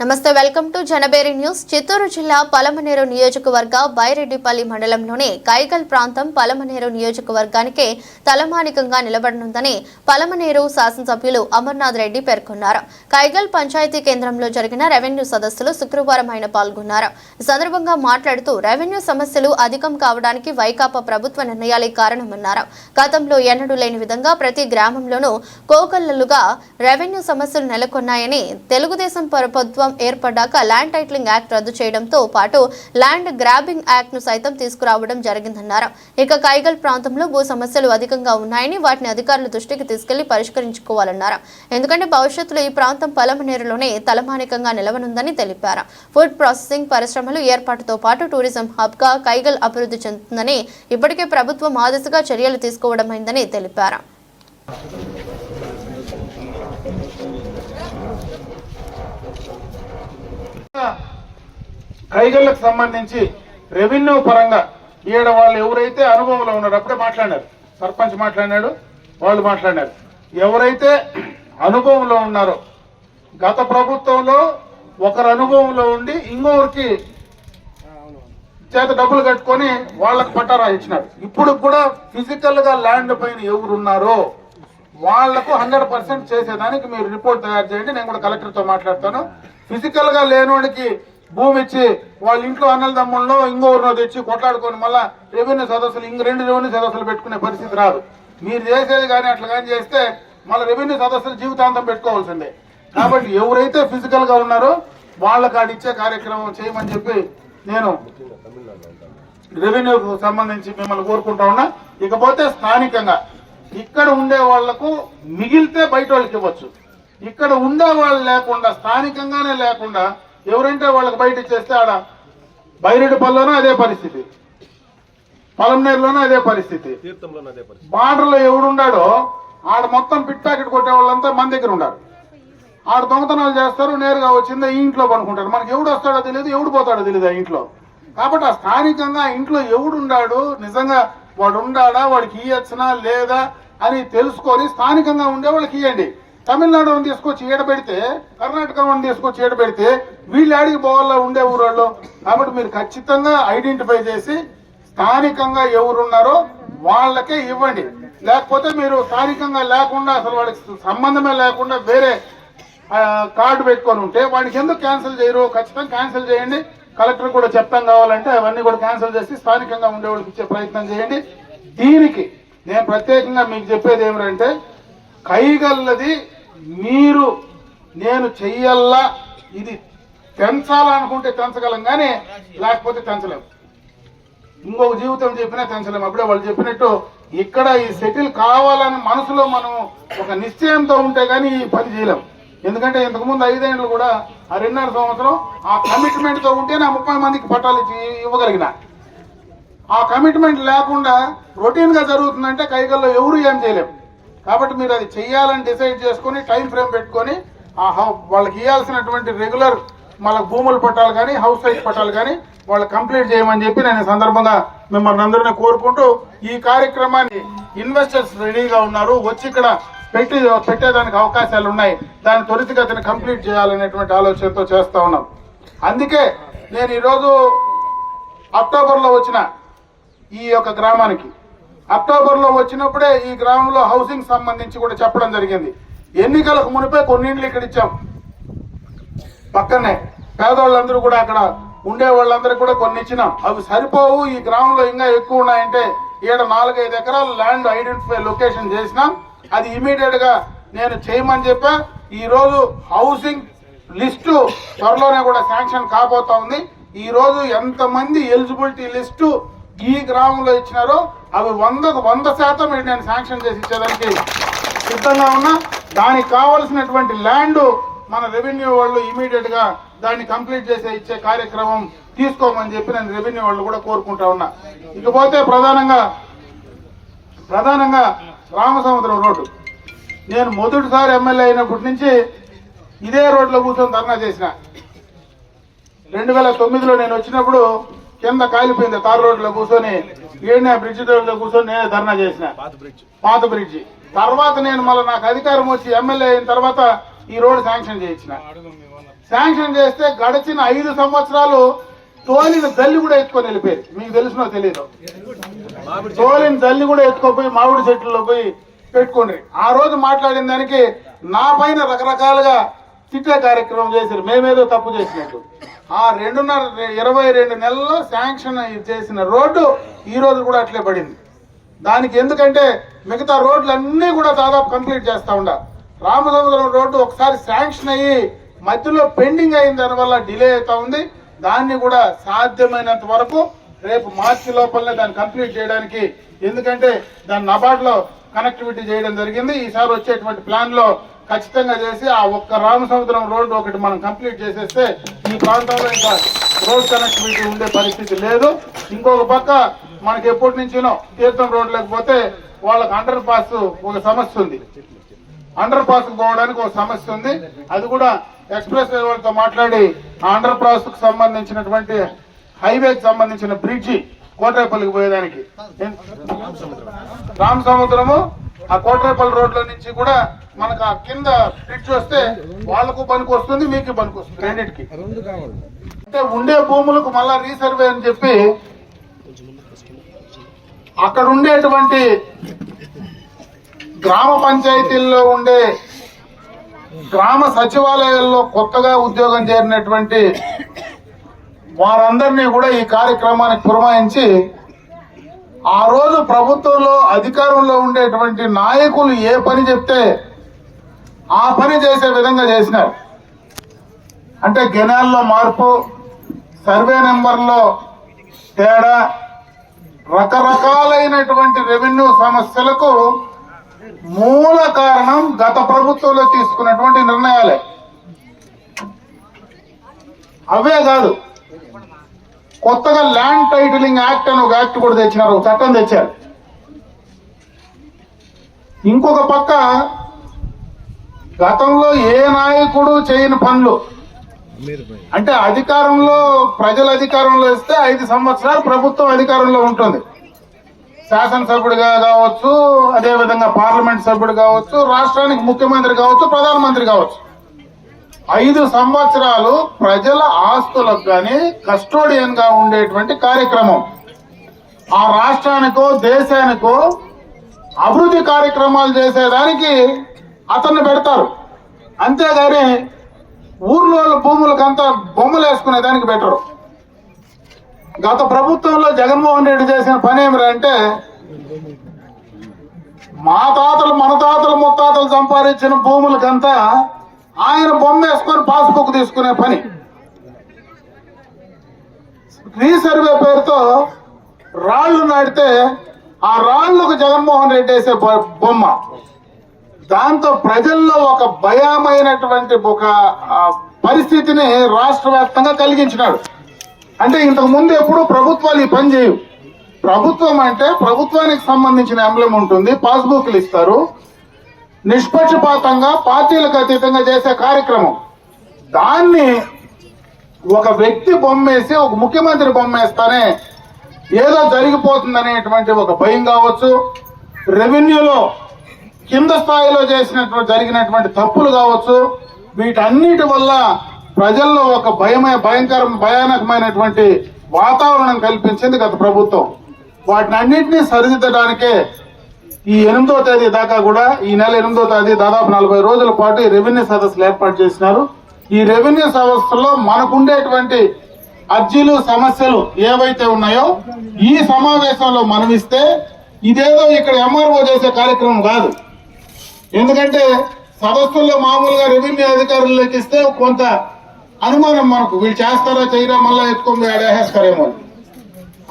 నమస్తే welcome to Janaberi news. Chittoor జిల్లా పలమనేరు నియోజకవర్గ బైరెడ్డిపల్లి మండలంలోని కైగల్ ప్రాంతం పలమనేరు నియోజకవర్గానికే తలమానికంగా నిలబడనుందని పలమనేరు శాసనసభ్యులు అమర్నాథ్ రెడ్డి పేర్కొన్నారు. కైగల్ పంచాయతీ కేంద్రంలో జరిగిన రెవెన్యూ సదస్సులో శుక్రవారం ఆయన పాల్గొన్నారు. ఈ సందర్భంగా మాట్లాడుతూ రెవెన్యూ సమస్యలు అధికం కావడానికి వైకాపా ప్రభుత్వ నిర్ణయాలే కారణమన్నారు. గతంలో ఎన్నడూ లేని విధంగా ప్రతి గ్రామంలోనూ కోకల్లలుగా రెవెన్యూ సమస్యలు నెలకొన్నాయని తెలుగుదేశం ప్రభుత్వం ఏర్పడ్డాక ల్యాండ్ టైటిలింగ్ యాక్ట్ రద్దు చేయడంతో పాటు ల్యాండ్ గ్రాబింగ్ యాక్ట్ను సైతం తీసుకురావడం జరిగిందన్నారు. ఇక కైగల్ ప్రాంతంలో భూ సమస్యలు అధికంగా ఉన్నాయని వాటిని అధికారుల దృష్టికి తీసుకెళ్ళి పరిష్కరించుకోవాలన్నారు. ఎందుకంటే భవిష్యత్తులో ఈ ప్రాంతం పలమనేరులోనే తలమానికంగా నిలవనుందని తెలిపారు. ఫుడ్ ప్రాసెసింగ్ పరిశ్రమలు ఏర్పాటుతో పాటు టూరిజం హబ్గా కైగల్ అభివృద్ధి చెందుతుందని ఇప్పటికే ప్రభుత్వం ఆ దిశగా చర్యలు తీసుకోవడమైందని తెలిపారు. కైగళ్ళకు సంబంధించి రెవెన్యూ పరంగా ఈడ వాళ్ళు ఎవరైతే అనుభవంలో ఉన్నారు అప్పుడే మాట్లాడారు సర్పంచ్ మాట్లాడినాడు వాళ్ళు మాట్లాడారు ఎవరైతే అనుభవంలో ఉన్నారో గత ప్రభుత్వంలో ఒకరు అనుభవంలో ఉండి ఇంకొకరికి చేత డబ్బులు కట్టుకొని వాళ్ళకి పట్టారా ఇచ్చినారు ఇప్పుడు కూడా ఫిజికల్గా ల్యాండ్ పైన ఎవరున్నారో వాళ్ళకు హండ్రెడ్ పర్సెంట్ చేసేదానికి మీరు రిపోర్ట్ తయారు చేయండి నేను కూడా కలెక్టర్తో మాట్లాడతాను. ఫిజికల్గా లేనోడికి భూమి ఇచ్చి వాళ్ళ ఇంట్లో అన్నల దమ్ముల్లో ఇంకోరినో తెచ్చి కొట్లాడుకొని మళ్ళా రెవెన్యూ సదస్సులు ఇంక రెండు రెవెన్యూ సదస్సులు పెట్టుకునే పరిస్థితి రాదు. మీరు చేసేది కానీ అట్లా కానీ చేస్తే మళ్ళీ రెవెన్యూ సదస్సులు జీవితాంతం పెట్టుకోవాల్సిందే. కాబట్టి ఎవరైతే ఫిజికల్గా ఉన్నారో వాళ్ళకి ఆడిచ్చే కార్యక్రమం చేయమని చెప్పి నేను రెవెన్యూకు సంబంధించి మిమ్మల్ని కోరుకుంటా ఉన్నా. ఇకపోతే స్థానికంగా ఇక్కడ ఉండే వాళ్ళకు మిగిలితే బయట వాళ్ళకి ఇవ్వచ్చు. ఇక్కడ ఉండే వాళ్ళు లేకుండా స్థానికంగానే లేకుండా ఎవరంటే వాళ్ళకి బయట ఇచ్చేస్తే ఆడ బైరెడ్డిపల్లిలోనూ అదే పరిస్థితి. పొలంనేరులోనూ అదే పరిస్థితి. తీర్థంలోనూ అదే పరిస్థితి. బార్డర్లో ఎవడుండాడో ఆడ మొత్తం పిట్ ప్యాకెట్ కొట్టే వాళ్ళంతా మన దగ్గర ఉండారు ఆడ దొంగతనాలు చేస్తారు నేరుగా వచ్చిందా ఈ ఇంట్లో పనుకుంటారు. మనకి ఎవడు వస్తాడో తెలియదు ఎవడు పోతాడో తెలియదు ఆ ఇంట్లో. కాబట్టి ఆ స్థానికంగా ఆ ఇంట్లో ఎవడు ఉండాడు నిజంగా వాడు ఉండాడా వాడికి ఇయ్యచ్చనా లేదా అని తెలుసుకొని స్థానికంగా ఉండే వాళ్ళకి ఇవ్వండి తమిళనాడు వాళ్ళని తీసుకొచ్చి ఈడ పెడితే కర్ణాటక వాళ్ళని తీసుకొచ్చి ఈడ పెడితే వీళ్ళు ఆడికి పోవాలా ఉండే ఊరోళ్ళు? కాబట్టి మీరు ఖచ్చితంగా ఐడెంటిఫై చేసి స్థానికంగా ఎవరున్నారో వాళ్ళకే ఇవ్వండి. లేకపోతే మీరు స్థానికంగా లేకుండా అసలు వాడికి సంబంధమే లేకుండా వేరే కార్డు పెట్టుకొని ఉంటే వాడికి ఎందుకు క్యాన్సిల్ చేయరు? ఖచ్చితంగా క్యాన్సిల్ చేయండి. కలెక్టర్ కూడా చెప్తాం కావాలంటే అవన్నీ కూడా క్యాన్సిల్ చేసి స్థానికంగా ఉండే వాళ్ళకి ఇచ్చే ప్రయత్నం చేయండి. దీనికి నేను ప్రత్యేకంగా మీకు చెప్పేది ఏమిటంటే కైగల్లది మీరు నేను చెయ్యల్లా ఇది పెంచాలనుకుంటే పెంచగలం కానీ లేకపోతే పెంచలేము ఇంకొక జీవితం చెప్పినా పెంచలేము అప్పుడే వాళ్ళు చెప్పినట్టు ఇక్కడ ఈ సెటిల్ కావాలని మనసులో మనం ఒక నిశ్చయంతో ఉంటే కానీ ఈ పని చేయలేం. ఎందుకంటే ఇంతకుముందు ఐదేళ్ళు కూడా ఆ రెండున్నర సంవత్సరం ఆ కమిట్మెంట్తో ఉంటే నా ముప్పై మందికి పట్టాలు ఇవ్వగలిగిన. ఆ కమిట్మెంట్ లేకుండా రొటీన్గా జరుగుతుందంటే కైగల్లో ఎవరు ఏం చేయలేం. కాబట్టి మీరు అది చేయాలని డిసైడ్ చేసుకొని టైం ఫ్రేమ్ పెట్టుకొని ఆ హౌ- వాళ్ళకి ఇవ్వాల్సినటువంటి రెగ్యులర్ మళ్ళీ భూముల పట్టాలు కానీ హౌస్ సైజ్ పట్టాలు కానీ వాళ్ళు కంప్లీట్ చేయమని చెప్పి నేను సందర్భంగా మిమ్మల్ని అందరినీ కోరుకుంటూ ఈ కార్యక్రమాన్ని ఇన్వెస్టర్స్ రెడీగా ఉన్నారు. వచ్చి ఇక్కడ పెట్టి పెట్టేదానికి అవకాశాలు ఉన్నాయి. దాని త్వరితగతిని కంప్లీట్ చేయాలనేటువంటి ఆలోచనతో చేస్తూ ఉన్నాం. అందుకే నేను ఈరోజు అక్టోబర్లో వచ్చిన ఈ యొక్క గ్రామానికి అక్టోబర్లో వచ్చినప్పుడే ఈ గ్రామంలో హౌసింగ్ సంబంధించి కూడా చెప్పడం జరిగింది. ఎన్నికలకు మునిపే కొన్ని ఇక్కడ ఇచ్చాం. పక్కనే పేదవాళ్ళందరూ కూడా అక్కడ ఉండే వాళ్ళందరూ కూడా కొన్ని ఇచ్చినాం. అవి సరిపోవు ఈ గ్రామంలో ఇంకా ఎక్కువ ఉన్నాయంటే ఈడ నాలుగైదు ఎకరాల ల్యాండ్ ఐడెంటిఫై లొకేషన్ చేసినాం. అది ఇమీడియట్గా నేను చేయమని చెప్పా. ఈ రోజు హౌసింగ్ లిస్టు త్వరలోనే కూడా శాంక్షన్ కాబోతా ఉంది. ఈ రోజు ఎంతమంది ఎలిజిబిలిటీ లిస్టు ఈ గ్రామంలో ఇచ్చినారో అవి వందకు వంద శాతం నేను శాంక్షన్ చేసి ఇచ్చేదానికి సిద్ధంగా ఉన్నా. దానికి కావలసినటువంటి ల్యాండ్ మన రెవెన్యూ వాళ్ళు ఇమీడియట్గా దాన్ని కంప్లీట్ చేసే ఇచ్చే కార్యక్రమం తీసుకోమని చెప్పి నేను రెవెన్యూ వాళ్ళు కూడా కోరుకుంటా ఉన్నా. ఇకపోతే ప్రధానంగా ప్రధానంగా రామసముద్రం రోడ్డు. నేను మొదటిసారి ఎమ్మెల్యే అయినప్పటి నుంచి ఇదే రోడ్లో కూర్చొని ధర్నా చేసిన. రెండు వేల తొమ్మిదిలో నేను వచ్చినప్పుడు కింద కాలిపోయింది తార్ రోడ్లో కూర్చొని ఏడిన బ్రిడ్జ్ రోడ్లో కూర్చొని నేనే ధర్నా చేసిన. పాత బ్రిడ్జ్ తర్వాత నేను మళ్ళీ నాకు అధికారం వచ్చి ఎమ్మెల్యే అయిన తర్వాత ఈ రోడ్డు శాంక్షన్ చేయించిన. శాంక్షన్ చేస్తే గడిచిన ఐదు సంవత్సరాలు తోలిన తల్లి కూడా ఎత్తుకొని వెళ్ళిపోయింది. మీకు తెలిసినో తెలియదు తోలిన తల్లి కూడా ఎత్తుకోపోయి మామిడి చెట్లలో పోయి పెట్టుకోండి ఆ రోజు మాట్లాడిన దానికి నా పైన రకరకాలుగా తిట్టే కార్యక్రమం చేశారు. మేమేదో తప్పు చేసినట్టు. ఆ రెండున్నర ఇరవై రెండు నెలల్లో శాంక్షన్ చేసిన రోడ్డు ఈ రోజు కూడా అట్లే పడింది. దానికి ఎందుకంటే మిగతా రోడ్లన్నీ కూడా దాదాపు కంప్లీట్ చేస్తా ఉండ. రామసముద్రం రోడ్డు ఒకసారి శాంక్షన్ అయ్యి మధ్యలో పెండింగ్ అయిన దానివల్ల డిలే అవుతా ఉంది. దాన్ని కూడా సాధ్యమైనంత వరకు రేపు మార్చి లోపలనే దాన్ని కంప్లీట్ చేయడానికి ఎందుకంటే దాన్ని నబార్డ్లో కనెక్టివిటీ చేయడం జరిగింది. ఈసారి వచ్చేటువంటి ప్లాన్లో ఖచ్చితంగా చేసి ఆ ఒక్క రామసముద్రం రోడ్డు ఒకటి మనం కంప్లీట్ చేసేస్తే ఈ ప్రాంతంలో ఇంకా రోడ్ కనెక్టివిటీ ఉండే పరిస్థితి లేదు. ఇంకొక పక్క మనకి ఎప్పటి నుంచినో తీర్థం రోడ్ లేకపోతే వాళ్ళకి అండర్ పాస్ ఒక సమస్య ఉంది. అండర్ పాస్ పోవడానికి ఒక సమస్య ఉంది. అది కూడా ఎక్స్ప్రెస్ వే వాళ్ళతో మాట్లాడి ఆ అండర్ పాస్కు సంబంధించినటువంటి హైవేకి సంబంధించిన బ్రిడ్జి కోటరేపల్లికి పోయేదానికి. రామ సముద్రము ఆ కోటరేపల్లి రోడ్ల నుంచి కూడా మనకు ఆ కింద బ్రిడ్జ్ వస్తే వాళ్ళకు పనికి వస్తుంది మీకు పనికి వస్తుంది. రెండింటికి. అంటే ఉండే భూములకు మళ్ళా రీసర్వే అని చెప్పి అక్కడ ఉండేటువంటి గ్రామ పంచాయతీల్లో ఉండే గ్రామ సచివాలయాల్లో కొత్తగా ఉద్యోగం చేరినటువంటి వారందరినీ కూడా ఈ కార్యక్రమానికి పురమాయించి ఆ రోజు ప్రభుత్వంలో అధికారంలో ఉండేటువంటి నాయకులు ఏ పని చెప్తే ఆ పని చేసే విధంగా చేసినారు. అంటే గెనాల్లో మార్పు సర్వే నెంబర్లో తేడా రకరకాలైనటువంటి రెవెన్యూ సమస్యలకు మూల కారణం గత ప్రభుత్వంలో తీసుకున్నటువంటి నిర్ణయాలే. అవే కాదు కొత్తగా ల్యాండ్ టైటిలింగ్ యాక్ట్ అని ఒక యాక్ట్ కూడా తెచ్చినారు ఒక చట్టం తెచ్చారు. ఇంకొక పక్క గతంలో ఏ నాయకుడు చేయని పనులు? అంటే అధికారంలో ప్రజల అధికారంలో ఇస్తే ఐదు సంవత్సరాలు ప్రభుత్వం అధికారంలో ఉంటుంది. శాసనసభ్యుడిగా కావచ్చు అదేవిధంగా పార్లమెంట్ సభ్యుడు కావచ్చు రాష్ట్రానికి ముఖ్యమంత్రి కావచ్చు ప్రధానమంత్రి కావచ్చు. ఐదు సంవత్సరాలు ప్రజల ఆస్తులకు కానీ కస్టోడియన్గా ఉండేటువంటి కార్యక్రమం. ఆ రాష్ట్రానికో దేశానికో అభివృద్ధి కార్యక్రమాలు చేసేదానికి అతన్ని పెడతారు. అంతేగాని ఊర్లో భూములకంతా బొమ్మలు వేసుకునే దానికి పెట్టరు. గత ప్రభుత్వంలో జగన్మోహన్ రెడ్డి చేసిన పని ఏమిటంటే మా తాతలు మన తాతలు ముత్తాతలు సంపాదించిన భూములకంతా ఆయన బొమ్మ వేసుకొని పాస్బుక్ తీసుకునే పని. రీసర్వే పేరుతో రాళ్ళు నాటితే ఆ రాళ్ళకు జగన్మోహన్ రెడ్డి వేసే బొ- బొమ్మ. దాంతో ప్రజల్లో ఒక భయమైనటువంటి ఒక పరిస్థితిని రాష్ట్ర వ్యాప్తంగా కలిగించినాడు. అంటే ఇంతకు ముందు ఎప్పుడు ప్రభుత్వాలు ఈ పని చేయవు. ప్రభుత్వం అంటే ప్రభుత్వానికి సంబంధించిన ఎంబ్లం ఉంటుంది పాస్బుక్లు ఇస్తారు. నిష్పక్షపాతంగా పార్టీలకు అతీతంగా చేసే కార్యక్రమం. దాన్ని ఒక వ్యక్తి బొమ్మేసి ఒక ముఖ్యమంత్రి బొమ్మేస్తానే ఏదో జరిగిపోతుందనేటువంటి ఒక భయం కావచ్చు. రెవెన్యూలో కింద స్థాయిలో చేసినటువంటి జరిగినటువంటి తప్పులు కావచ్చు. వీటన్నిటి వల్ల ప్రజల్లో ఒక భయమే భయంకర భయానకమైనటువంటి వాతావరణం కల్పించింది గత ప్రభుత్వం. వాటిని అన్నింటినీ సరిదిద్దడానికే ఈ ఎనిమిదో తేదీ దాకా కూడా ఈ నెల ఎనిమిదో తేదీ దాదాపు నలభై రోజుల పాటు రెవెన్యూ సదస్సులు ఏర్పాటు చేసినారు. ఈ రెవెన్యూ సదస్సులో మనకుండేటువంటి అర్జీలు సమస్యలు ఏవైతే ఉన్నాయో ఈ సమావేశంలో మనం ఇస్తే ఇదేదో ఇక్కడ ఎంఆర్ఓ చేసే కార్యక్రమం కాదు. ఎందుకంటే సదస్సుల్లో మామూలుగా రెవెన్యూ అధికారులకు ఇస్తే కొంత అనుమానం మనకు. వీళ్ళు చేస్తారా చేయరా మళ్ళా ఎత్తుకొని ఆడేస్తారేమో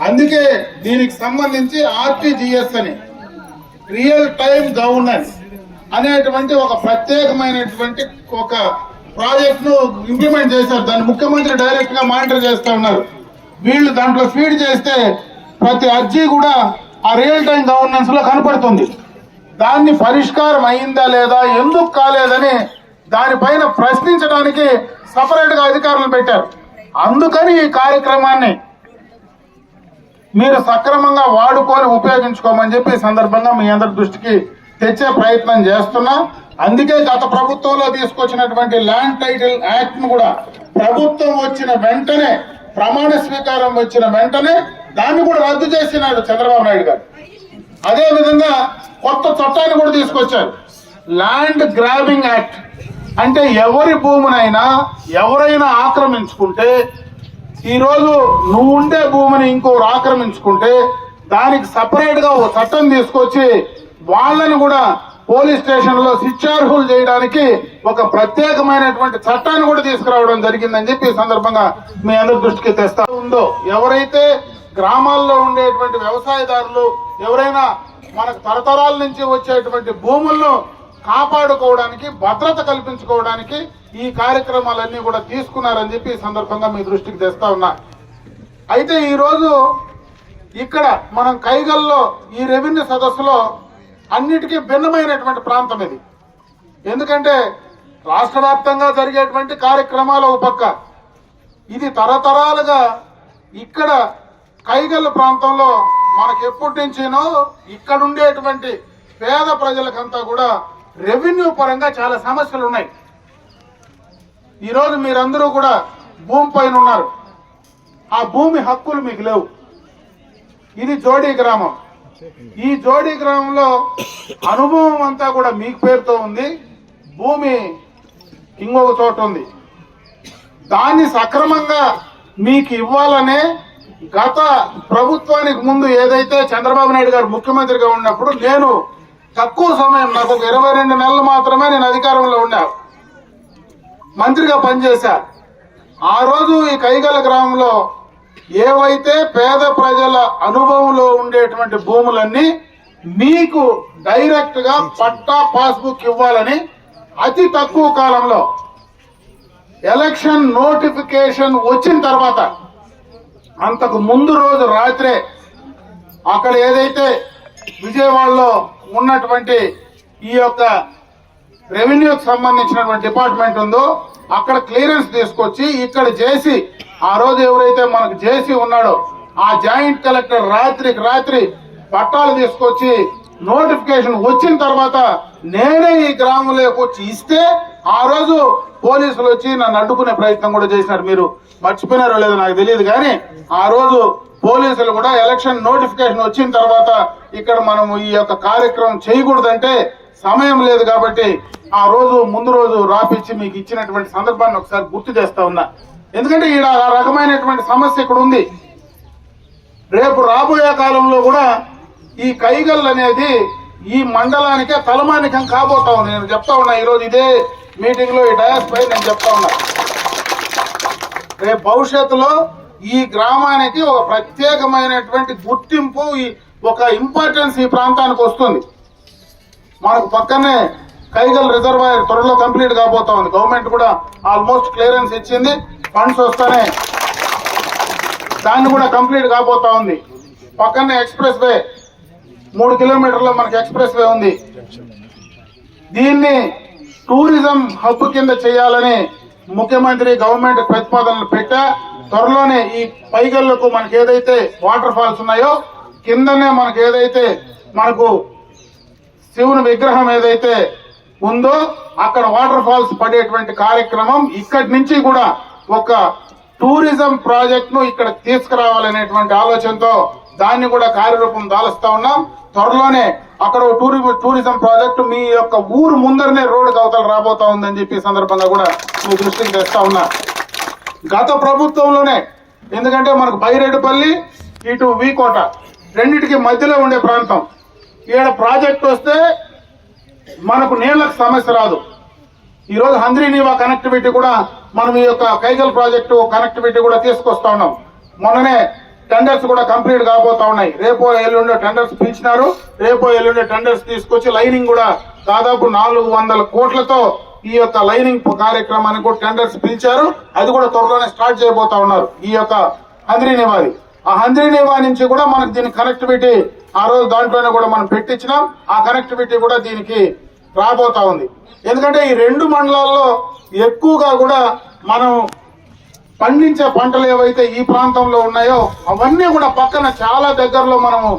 అందుకే దీనికి సంబంధించి ఆర్టీజీఎస్ అని రియల్ టైం గవర్నెన్స్ అనేటువంటి ఒక ప్రత్యేకమైనటువంటి ఒక ప్రాజెక్ట్ను ఇంప్లిమెంట్ చేశారు. దాన్ని ముఖ్యమంత్రి డైరెక్ట్గా మానిటర్ చేస్తూ ఉన్నారు. వీళ్ళు దాంట్లో ఫీడ్ చేస్తే ప్రతి అర్జీ కూడా ఆ రియల్ టైం గవర్నెన్స్లో కనపడుతుంది. దాన్ని పరిష్కారం అయిందా లేదా ఎందుకు కాలేదని దానిపైన ప్రశ్నించడానికి సపరేట్గా అధికారులు పెట్టారు. అందుకని ఈ కార్యక్రమాన్ని మీరు సక్రమంగా వాడుకొని ఉపయోగించుకోమని చెప్పి ఈ సందర్భంగా మీ అందరి దృష్టికి తెచ్చే ప్రయత్నం చేస్తున్నా. అందుకే గత ప్రభుత్వంలో తీసుకొచ్చినటువంటి ల్యాండ్ టైటిల్ యాక్ట్ను కూడా ప్రభుత్వం వచ్చిన వెంటనే ప్రమాణ స్వీకారం వచ్చిన వెంటనే దాన్ని కూడా రద్దు చేసినాడు చంద్రబాబు నాయుడు గారు. అదే విధంగా కొత్త చట్టాన్ని కూడా తీసుకొచ్చారు. ల్యాండ్ గ్రాబింగ్ యాక్ట్ అంటే ఎవరి భూమినైనా ఎవరైనా ఆక్రమించుకుంటే ఈరోజు నువ్వు ఉండే భూమిని ఇంకోరు ఆక్రమించుకుంటే దానికి సపరేట్గా చట్టం తీసుకొచ్చి వాళ్ళని కూడా పోలీస్ స్టేషన్లో శిక్షార్హులు చేయడానికి ఒక ప్రత్యేకమైనటువంటి చట్టాన్ని కూడా తీసుకురావడం జరిగిందని చెప్పి ఈ సందర్భంగా మీ అందరి దృష్టికి తెస్తా ఉందో. ఎవరైతే గ్రామాల్లో ఉండేటువంటి వ్యవసాయదారులు ఎవరైనా మనకు తరతరాల నుంచి వచ్చేటువంటి భూములను కాపాడుకోవడానికి భద్రత కల్పించుకోవడానికి ఈ కార్యక్రమాలన్నీ కూడా తీసుకున్నారని చెప్పి ఈ సందర్భంగా మీ దృష్టికి తెస్తా ఉన్నా. అయితే ఈరోజు ఇక్కడ మనం కైగల్లో ఈ రెవెన్యూ సదస్సులో అన్నిటికీ భిన్నమైనటువంటి ప్రాంతం ఇది. ఎందుకంటే రాష్ట్ర వ్యాప్తంగా జరిగేటువంటి కార్యక్రమాలు ఒక పక్క ఇది తరతరాలుగా ఇక్కడ కైగల్ ప్రాంతంలో మనకు ఎప్పటి నుంచినో ఇక్కడ ఉండేటువంటి పేద ప్రజలకంతా కూడా రెవెన్యూ పరంగా చాలా సమస్యలు ఉన్నాయి ఈరోజు మీరందరూ కూడా భూమి పైన ఉన్నారు. ఆ భూమి హక్కులు మీకు లేవు. ఇది జోడీ గ్రామం. ఈ జోడీ గ్రామంలో అనుభవం అంతా కూడా మీకు పేరుతో ఉంది. భూమి ఇంకొక చోట ఉంది. దాన్ని సక్రమంగా మీకు ఇవ్వాలనే గత ప్రభుత్వానికి ముందు ఏదైతే చంద్రబాబు నాయుడు గారు ముఖ్యమంత్రిగా ఉన్నప్పుడు నేను తక్కువ సమయం నాకు ఒక ఇరవై రెండు నెలలు మాత్రమే నేను అధికారంలో ఉన్నా. మంత్రిగా పనిచేశా. ఆ రోజు ఈ కైగల గ్రామంలో ఏవైతే పేద ప్రజల అనుభవంలో ఉండేటువంటి భూములన్నీ మీకు డైరెక్ట్గా పట్టా పాస్బుక్ ఇవ్వాలని అతి తక్కువ కాలంలో ఎలక్షన్ నోటిఫికేషన్ వచ్చిన తర్వాత అంతకు ముందు రోజు రాత్రే అక్కడ ఏదైతే విజయవాడలో ఉన్నటువంటి ఈ యొక్క రెవెన్యూకి సంబంధించినటువంటి డిపార్ట్మెంట్ ఉందో అక్కడ క్లియరెన్స్ తీసుకొచ్చి ఇక్కడ చేసి ఆ రోజు ఎవరైతే మనకు చేసి ఉన్నాడో ఆ జాయింట్ కలెక్టర్ రాత్రికి రాత్రి పట్టాలు తీసుకొచ్చి నోటిఫికేషన్ వచ్చిన తర్వాత నేనే ఈ గ్రామంలోకి వచ్చి ఇస్తే ఆ రోజు పోలీసులు వచ్చి నన్ను అడ్డుకునే ప్రయత్నం కూడా చేసినారు. మీరు మర్చిపోయినారో లేదో నాకు తెలియదు కానీ ఆ రోజు పోలీసులు కూడా ఎలక్షన్ నోటిఫికేషన్ వచ్చిన తర్వాత ఇక్కడ మనం ఈ యొక్క కార్యక్రమం చేయకూడదంటే సమయం లేదు కాబట్టి ఆ రోజు ముందు రోజు రాపిచ్చి మీకు ఇచ్చినటువంటి సందర్భాన్ని ఒకసారి గుర్తు చేస్తా ఉన్నా. ఎందుకంటే ఈడ ఆ రకమైనటువంటి సమస్య ఇక్కడ ఉంది. రేపు రాబోయే కాలంలో కూడా ఈ కైగల్ అనేది ఈ మండలానికే తలమానికం కాబోతా ఉంది. నేను చెప్తా ఉన్నా ఈరోజు ఇదే మీటింగ్లో ఈ డయాస్ పై నేను చెప్తా ఉన్నా. రేపు భవిష్యత్తులో ఈ గ్రామానికి ఒక ప్రత్యేకమైనటువంటి గుర్తింపు ఈ ఒక ఇంపార్టెన్స్ ఈ ప్రాంతానికి వస్తుంది. మనకు పక్కనే కైగల్ రిజర్వాయర్ త్వరలో కంప్లీట్ కాబోతా ఉంది. గవర్నమెంట్ కూడా ఆల్మోస్ట్ క్లియరెన్స్ ఇచ్చింది. ఫండ్స్ వస్తానే దాన్ని కూడా కంప్లీట్ కాబోతా ఉంది. పక్కనే ఎక్స్ప్రెస్ వే మూడు కిలోమీటర్ల మనకి ఎక్స్ప్రెస్ వే ఉంది. దీన్ని టూరిజం హబ్ కింద చేయాలని ముఖ్యమంత్రి గవర్నమెంట్ ప్రతిపాదనలు పెట్టా. త్వరలోనే ఈ పైగళ్ళకు మనకి ఏదైతే వాటర్ ఫాల్స్ ఉన్నాయో కిందనే మనకి ఏదైతే మనకు శివుని విగ్రహం ఏదైతే ఉందో అక్కడ వాటర్ ఫాల్స్ పడేటువంటి కార్యక్రమం ఇక్కడి నుంచి కూడా ఒక టూరిజం ప్రాజెక్ట్ను ఇక్కడ తీసుకురావాలనేటువంటి ఆలోచనతో దాన్ని కూడా కార్యరూపం దాలుస్తా ఉన్నాం. త్వరలోనే అక్కడ టూరి టూరిజం ప్రాజెక్టు మీ యొక్క ఊరు ముందరనే రోడ్డు అవతల రాబోతా ఉందని చెప్పి సందర్భంగా కూడా మీ దృష్టికి తెస్తా ఉన్నా. గత ప్రభుత్వంలోనే ఎందుకంటే మనకు బైరెడ్డిపల్లి ఇటు వీకోట రెండిటికి మధ్యలో ఉండే ప్రాంతం. ఈడ ప్రాజెక్ట్ వస్తే మనకు నీళ్ళకు సమస్య రాదు. ఈరోజు హంద్రీ నీవా కనెక్టివిటీ కూడా మనం ఈ యొక్క కైగల్ ప్రాజెక్టు కనెక్టివిటీ కూడా తీసుకొస్తా ఉన్నాం. మొన్ననే టెండర్స్ కూడా కంప్లీట్ కాబోతా ఉన్నాయి. రేపో ఎల్లుండే టెండర్స్ పిలిచినారు. రేపో ఎల్లుండే టెండర్స్ తీసుకొచ్చి లైనింగ్ కూడా దాదాపు నాలుగు వందల కోట్లతో ఈ యొక్క లైనింగ్ కార్యక్రమానికి కూడా టెండర్స్ పిలిచారు. అది కూడా త్వరలోనే స్టార్ట్ చేయబోతా ఉన్నారు ఈ యొక్క హంద్రీనివాది ఆ హంద్రీనివా నుంచి కూడా మనకు దీని కనెక్టివిటీ ఆ రోజు దాంట్లోనే కూడా మనం పెట్టించినాం. ఆ కనెక్టివిటీ కూడా దీనికి రాబోతా ఉంది. ఎందుకంటే ఈ రెండు మండలాల్లో ఎక్కువగా కూడా మనం పండించే పంటలు ఏవైతే ఈ ప్రాంతంలో ఉన్నాయో అవన్నీ కూడా పక్కన చాలా దగ్గరలో మనము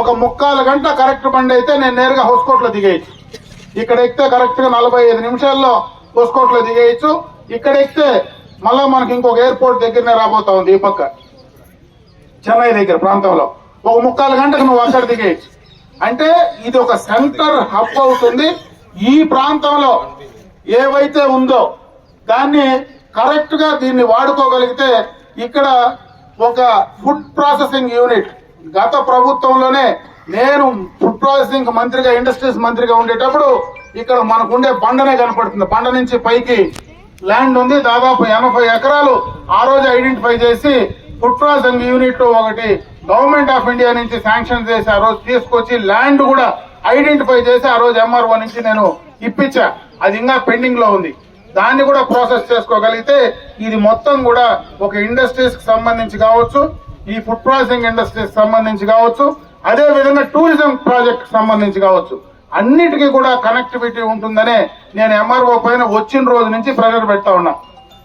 ఒక ముక్కాలు గంట కరెక్ట్ బండి అయితే నేను నేరుగా హౌస్కోట్లో దిగేయచ్చు. ఇక్కడ ఎక్కితే కరెక్ట్గా నలభై ఐదు నిమిషాల్లో పుసుకోట్లో దిగేయచ్చు. ఇక్కడ ఎక్కితే మళ్ళా మనకి ఇంకొక ఎయిర్పోర్ట్ దగ్గరనే రాబోతా ఉంది ఈ పక్క. చెన్నై దగ్గర ప్రాంతంలో. ఒక ముక్కాలు గంటకు నువ్వు అక్కడ దిగేయచ్చు. అంటే ఇది ఒక సెంటర్ హబ్ అవుతుంది. ఈ ప్రాంతంలో ఏవైతే ఉందో దాన్ని కరెక్ట్గా దీన్ని వాడుకోగలిగితే ఇక్కడ ఒక ఫుడ్ ప్రాసెసింగ్ యూనిట్. గత ప్రభుత్వంలోనే నేను ఫుడ్ ప్రాసెసింగ్ మంత్రిగా ఇండస్ట్రీస్ మంత్రిగా ఉండేటప్పుడు ఇక్కడ మనకు ఉండే బండనే కనపడుతుంది. బండ నుంచి పైకి ల్యాండ్ ఉంది. దాదాపు ఎనభై ఎకరాలు ఆ రోజు ఐడెంటిఫై చేసి ఫుడ్ ప్రాసెసింగ్ యూనిట్ ఒకటి గవర్నమెంట్ ఆఫ్ ఇండియా నుంచి శాంక్షన్ చేసి ఆ రోజు తీసుకొచ్చి ల్యాండ్ కూడా ఐడెంటిఫై చేసి ఆ రోజు ఎంఆర్ఓ నుంచి నేను ఇప్పించా. అది ఇంకా పెండింగ్లో ఉంది. దాన్ని కూడా ప్రాసెస్ చేసుకోగలిగితే ఇది మొత్తం కూడా ఒక ఇండస్ట్రీస్కి సంబంధించి కావచ్చు ఈ ఫుడ్ ప్రాసెసింగ్ ఇండస్ట్రీస్ సంబంధించి కావచ్చు అదే విధంగా టూరిజం ప్రాజెక్ట్ సంబంధించి కావచ్చు. అన్నిటికీ కూడా కనెక్టివిటీ ఉంటుందనే నేను ఎంఆర్ఓ పైన వచ్చిన రోజు నుంచి ప్రెజర్ పెడతా ఉన్నా.